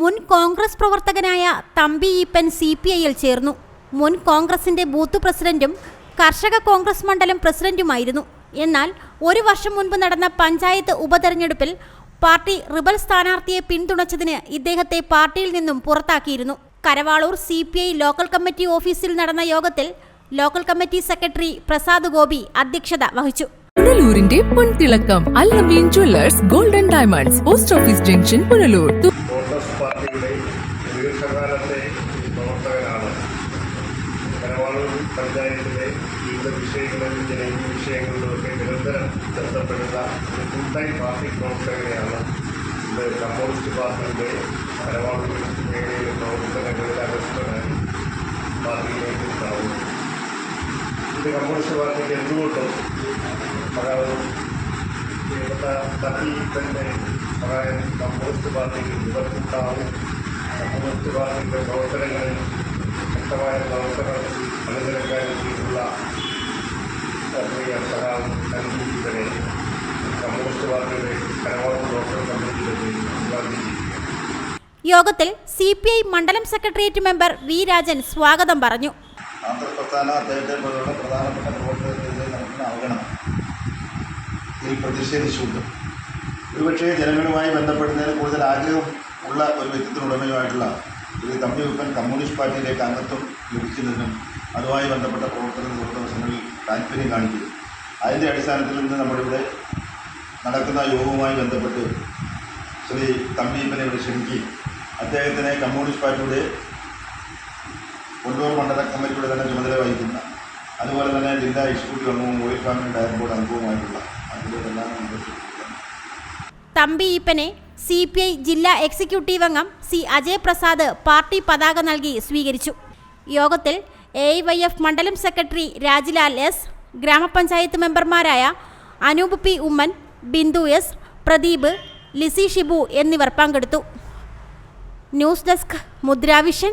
മുൻ കോൺഗ്രസ് പ്രവർത്തകനായ Thampi Eappen C P ഐയിൽ ചേർന്നു. മുൻ കോൺഗ്രസിന്റെ ബൂത്ത് പ്രസിഡന്റും കർഷക കോൺഗ്രസ് മണ്ഡലം പ്രസിഡന്റുമായിരുന്നു. എന്നാൽ ഒരു വർഷം മുൻപ് നടന്ന പഞ്ചായത്ത് ഉപതെരഞ്ഞെടുപ്പിൽ പാർട്ടി റിബൽ സ്ഥാനാർത്ഥിയെ പിന്തുണച്ചതിന് ഇദ്ദേഹത്തെ പാർട്ടിയിൽ നിന്നും പുറത്താക്കിയിരുന്നു. കരവാളൂർ സി ലോക്കൽ കമ്മിറ്റി ഓഫീസിൽ നടന്ന യോഗത്തിൽ local committee secretary Prasad Gopi അധ്യക്ഷത വഹിച്ചു. പുനലൂരിന്റെ പൊൻതിളക്കം Allameen jewellers golden diamonds post office junction Punalur. ദീർഘകാലത്തെ പ്രവർത്തകനാണ് കരവാളൂർ പഞ്ചായത്തിലെ വിവിധ വിഷയങ്ങളിൽ ജനകീയ വിഷയങ്ങളിലൊക്കെ നിരന്തരം ബന്ധപ്പെടുന്ന ഒരു ഫുൾടൈം പാർട്ടി പ്രവർത്തകനെയാണ് ഇത് കമ്മ്യൂണിസ്റ്റ് പാർട്ടിയുടെ കരവാളൂർ മേഖലയിലെ പ്രവർത്തനങ്ങളിൽ അഗസ്റ്റനായി പാർട്ടിയിലേക്ക് ഉണ്ടാവുന്നത്. ഇത് കമ്മ്യൂണിസ്റ്റ് പാർട്ടിക്ക് എന്തുകൊണ്ടും അതായത് പ്രിയപ്പെട്ട തട്ടി തന്നെ അതായത് കമ്മ്യൂണിസ്റ്റ് പാർട്ടിക്ക് നിവർത്തിണ്ടാവും കമ്മ്യൂണിസ്റ്റ് പാർട്ടിയുടെ പ്രവർത്തനങ്ങളിൽ ശക്തമായ പ്രവർത്തനം അനുദിനക്കാരെത്തിയിട്ടുള്ള പ്രിയ സഹായം നൽകിയിരിക്കണേ കമ്മ്യൂണിസ്റ്റ് പാർട്ടിയുടെ കരവാദ അഭിവാദ്യം യോഗത്തിൽ സി മണ്ഡലം സെക്രട്ടേറിയറ്റ് മെമ്പർ വി രാജൻ സ്വാഗതം പറഞ്ഞു. ആന്ധ്രപ്രസ്ഥാന അദ്ദേഹത്തെ പോലുള്ള പ്രധാനപ്പെട്ട പ്രവർത്തകർക്കെതിരെ നടക്കുന്ന അവഗണന ഇതിൽ പ്രതിഷേധിച്ചുകൊണ്ട് ഒരുപക്ഷേ ജനങ്ങളുമായി ബന്ധപ്പെടുന്നതിന് കൂടുതൽ ആഗ്രഹം ഉള്ള ഒരു വ്യക്തിത്വമുടമയുമായിട്ടുള്ള ഒരു തമ്പി ഉപ്പൻ കമ്മ്യൂണിസ്റ്റ് പാർട്ടിയിലേക്ക് അംഗത്വം ലഭിക്കുന്നതിനും അതുമായി ബന്ധപ്പെട്ട പ്രവർത്തനം കുറച്ച് ദിവസങ്ങളിൽ താല്പര്യം കാണിക്കുന്നു. അതിന്റെ അടിസ്ഥാനത്തിൽ നിന്ന് നമ്മളിവിടെ നടക്കുന്ന യോഗവുമായി ബന്ധപ്പെട്ട് ശ്രീ തമ്പിയപ്പനെ ഇവിടെ ക്ഷണിക്കുകയും അദ്ദേഹത്തിനെ കമ്മ്യൂണിസ്റ്റ് പാർട്ടിയുടെ കൊണ്ടൂർ മണ്ഡല കമ്മിറ്റിയുടെ തന്നെ ചുമതല വഹിക്കുന്ന അതുപോലെ തന്നെ ജില്ലാ എക്സിക്യൂട്ടീവ് അംഗവും ഓയിൽ ഫാമിലി ഡയർ ബോർഡ് അംഗവുമായിട്ടുള്ള അതിന്റെതെല്ലാം തമ്പി ഈപ്പനെ സി പി ഐ ജില്ലാ എക്സിക്യൂട്ടീവ് അംഗം സി അജയ് പ്രസാദ് പാർട്ടി പതാക നൽകി സ്വീകരിച്ചു. യോഗത്തിൽ എ വൈ എഫ് മണ്ഡലം സെക്രട്ടറി രാജ്ലാൽ എസ് ഗ്രാമപഞ്ചായത്ത് മെമ്പർമാരായ അനൂപ് പി ഉമ്മൻ ബിന്ദു എസ് പ്രദീപ് ലിസി ഷിബു എന്നിവർ പങ്കെടുത്തു. News desk Mudravision.